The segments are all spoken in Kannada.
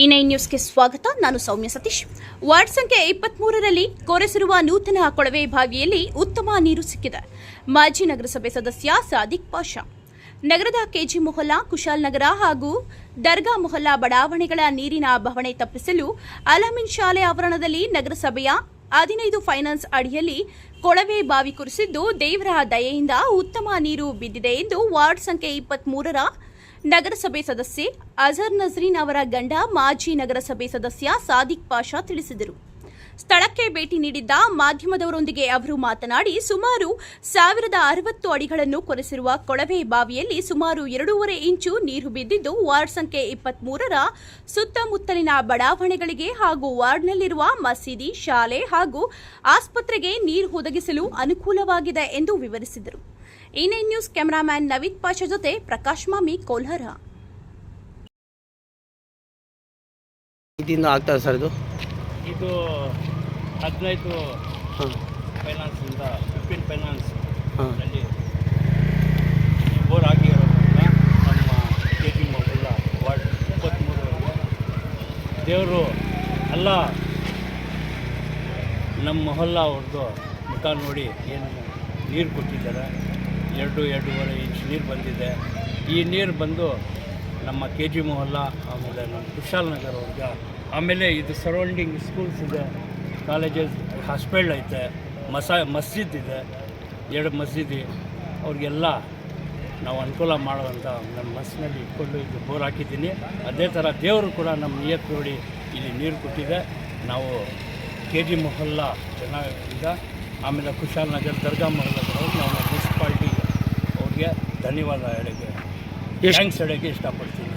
ಈ ನೈನ್ ನ್ಯೂಸ್ಗೆ ಸ್ವಾಗತ. ನಾನು ಸೌಮ್ಯ ಸತೀಶ್. ವಾರ್ಡ್ ಸಂಖ್ಯೆ ಇಪ್ಪತ್ಮೂರರಲ್ಲಿ ಕೊರೆಸಿರುವ ನೂತನ ಕೊಳವೆ ಬಾವಿಯಲ್ಲಿ ಉತ್ತಮ ನೀರು ಸಿಕ್ಕಿದೆ. ಮಾಜಿ ನಗರಸಭೆ ಸದಸ್ಯ ಸಾದಿಕ್ ಪಾಷಾ. ನಗರದ ಕೆಜಿ ಮೊಹಲ್ಲಾ, ಕುಶಾಲ್ ನಗರ ಹಾಗೂ ದರ್ಗಾ ಮೊಹಲ್ಲಾ ಬಡಾವಣೆಗಳ ನೀರಿನ ಬವಣೆ ತಪ್ಪಿಸಲು ಅಲಾಮಿನ್ ಶಾಲೆ ಆವರಣದಲ್ಲಿ ನಗರಸಭೆಯ ಹದಿನೈದು ಫೈನಾನ್ಸ್ ಅಡಿಯಲ್ಲಿ ಕೊಳವೆ ಬಾವಿ ಕುರಿಸಿದ್ದು ದೇವರ ದಯೆಯಿಂದ ಉತ್ತಮ ನೀರು ಬಿದ್ದಿದೆ ಎಂದು ವಾರ್ಡ್ ಸಂಖ್ಯೆ ಇಪ್ಪತ್ಮೂರರ ನಗರಸಭೆ ಸದಸ್ಯೆ ಅಜರ್ ನಜ್ರೀನ್ ಅವರ ಗಂಡ ಮಾಜಿ ನಗರಸಭೆ ಸದಸ್ಯ ಸಾದಿಕ್ ಪಾಷಾ ತಿಳಿಸಿದರು. ಸ್ಥಳಕ್ಕೆ ಭೇಟಿ ನೀಡಿದ್ದ ಮಾಧ್ಯಮದವರೊಂದಿಗೆ ಅವರು ಮಾತನಾಡಿ, ಸುಮಾರು ಸಾವಿರದ ಅರವತ್ತು ಅಡಿಗಳನ್ನು ಕೊರೆಸಿರುವ ಕೊಳವೆ ಬಾವಿಯಲ್ಲಿ ಸುಮಾರು ಎರಡೂವರೆ ಇಂಚು ನೀರು ಬಿದ್ದಿದ್ದು, ವಾರ್ಡ್ ಸಂಖ್ಯೆ ಇಪ್ಪತ್ಮೂರರ ಸುತ್ತಮುತ್ತಲಿನ ಬಡಾವಣೆಗಳಿಗೆ ಹಾಗೂ ವಾರ್ಡ್ನಲ್ಲಿರುವ ಮಸೀದಿ, ಶಾಲೆ ಹಾಗೂ ಆಸ್ಪತ್ರೆಗೆ ನೀರು ಒದಗಿಸಲು ಅನುಕೂಲವಾಗಿದೆ ಎಂದು ವಿವರಿಸಿದರು. ಈ ನ್ಯೂಸ್ ಕ್ಯಾಮರಾಮ್ಯಾನ್ ನವೀನ್ ಪಾಷಾ ಜೊತೆ ಪ್ರಕಾಶ್ ಮಾಮಿ ಕೋಲ್ಹರ. ಇದರಿಂದ ಆಗ್ತದೆ ಸರ್ ಇದು? ಇದು ಹದಿನೈದು ಹಾಂ. ಫೈನಾನ್ಸಿಂದ ಫಿಫ್ಟೀನ್ ಫೈನಾನ್ಸ್ ಹಾಂ. ಅಲ್ಲಿ ಬೋರ್ ಆಗಿರೋದ್ರಿಂದ ನಮ್ಮ ಕೆ ಜಿ ಮೊಬೈಲ ವಾರ್ಡ್ ಇಪ್ಪತ್ತ್ಮೂರರಲ್ಲಿ ದೇವರು ಅಲ್ಲ ನಮ್ಮ ಮೊಹಲ್ಲ ಅವ್ರದ್ದು ಮುಖ ನೋಡಿ ಏನು ನೀರು ಕೊಟ್ಟಿದ್ದಾರೆ. ಎರಡು, ಎರಡೂವರೆ ಇಂಚ್ ನೀರು ಬಂದಿದೆ. ಈ ನೀರು ಬಂದು ನಮ್ಮ ಕೆ ಜಿ ಮೊಹಲ್ಲ, ಆಮೇಲೆ ನಮ್ಮ ಕುಶಾಲ್ ನಗರ ವರ್ಗ ಆಮೇಲೆ ಇದು ಸರೌಂಡಿಂಗ್ ಸ್ಕೂಲ್ಸ್ ಇದೆ ಕಾಲೇಜಸ್ ಹಾಸ್ಪಿಟಲ್ ಐತೆ, ಮಸಾ, ಮಸ್ಜಿದ್ ಇದೆ, ಎರಡು ಮಸ್ಜಿದಿ. ಅವ್ರಿಗೆಲ್ಲ ನಾವು ಅನುಕೂಲ ಮಾಡುವಂಥ ನನ್ನ ಮನಸ್ಸಿನಲ್ಲಿ ಇಟ್ಕೊಂಡು ಇದು ಬೋರ್ ಹಾಕಿದ್ದೀನಿ. ಅದೇ ಥರ ದೇವರು ಕೂಡ ನಮ್ಮ ನಿಯತ್ ನೋಡಿ ಇಲ್ಲಿ ನೀರು ಕೊಟ್ಟಿದೆ. ನಾವು ಕೆ ಜಿ ಮೊಹಲ್ಲ ಚೆನ್ನಾಗಿದ್ದ ಆಮೇಲೆ ಕುಶಾಲ್ ನಗರ್, ದರ್ಗಾ ಮೊಹಲ್ಲದವರು ನಾವು ಮುನ್ಸಿಪಾಲ್ಟಿ ಧನ್ಯವಾದ ಹೇಳೋಕ್ಕೆ. ಎಷ್ಟು ಥ್ಯಾಂಕ್ಸ್ ಹೇಳೋಕ್ಕೆ ಇಷ್ಟಪಡ್ತೀನಿ.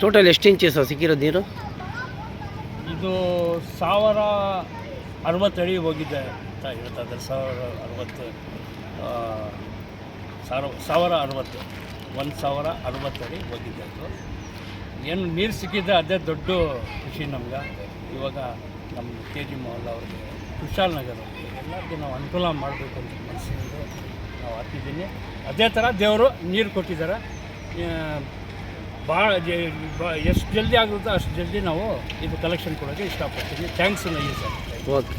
ಟೋಟಲ್ ಎಷ್ಟು ಇಂಚಸ್ ಸಿಕ್ಕಿರೋದು ನೀರು? ಇದು ಸಾವಿರ ಅರವತ್ತು ಅಡಿ ಹೋಗಿದೆ ಅಂತ ಹೇಳ್ತಾ ಇದ್ದಾರೆ ಸಾವಿರ ಅರವತ್ತು ಸಾವಿರ ಸಾವಿರ ಅರವತ್ತು ಒಂದು ಸಾವಿರ ಅರವತ್ತು ಅಡಿ ಹೋಗಿದೆ ಅದು. ಏನು ನೀರು ಸಿಕ್ಕಿದ್ದೆ ಅದೇ ದೊಡ್ಡ ಖುಷಿ ನಮ್ಗೆ. ಇವಾಗ ನಮ್ಮ ಕೆ ಜಿ ಮೊಹಲ್ ಅವ್ರಿಗೆ ಕುಶಾಲ್ ನಗರ್ ಅವ್ರಿಗೆ ಎಲ್ಲರಿಗೂ ನಾವು ಅನುಕೂಲ ಮಾಡಬೇಕು ಅಂತ ಮನಸ್ಸಿನಿಂದ ನಾವು ಹತ್ತಿದ್ದೀನಿ ಅದೇ ಥರ ದೇವರು ನೀರು ಕೊಟ್ಟಿದ್ದಾರೆ ಭಾಳ ಎಷ್ಟು ಜಲ್ದಿ ಆಗುತ್ತೋ ಅಷ್ಟು ಜಲ್ದಿ ನಾವು ಇದು ಕಲೆಕ್ಷನ್ ಕೊಡೋಕ್ಕೆ ಇಷ್ಟಪಡ್ತೀನಿ. Thanks ನಯ್ಯ sir okay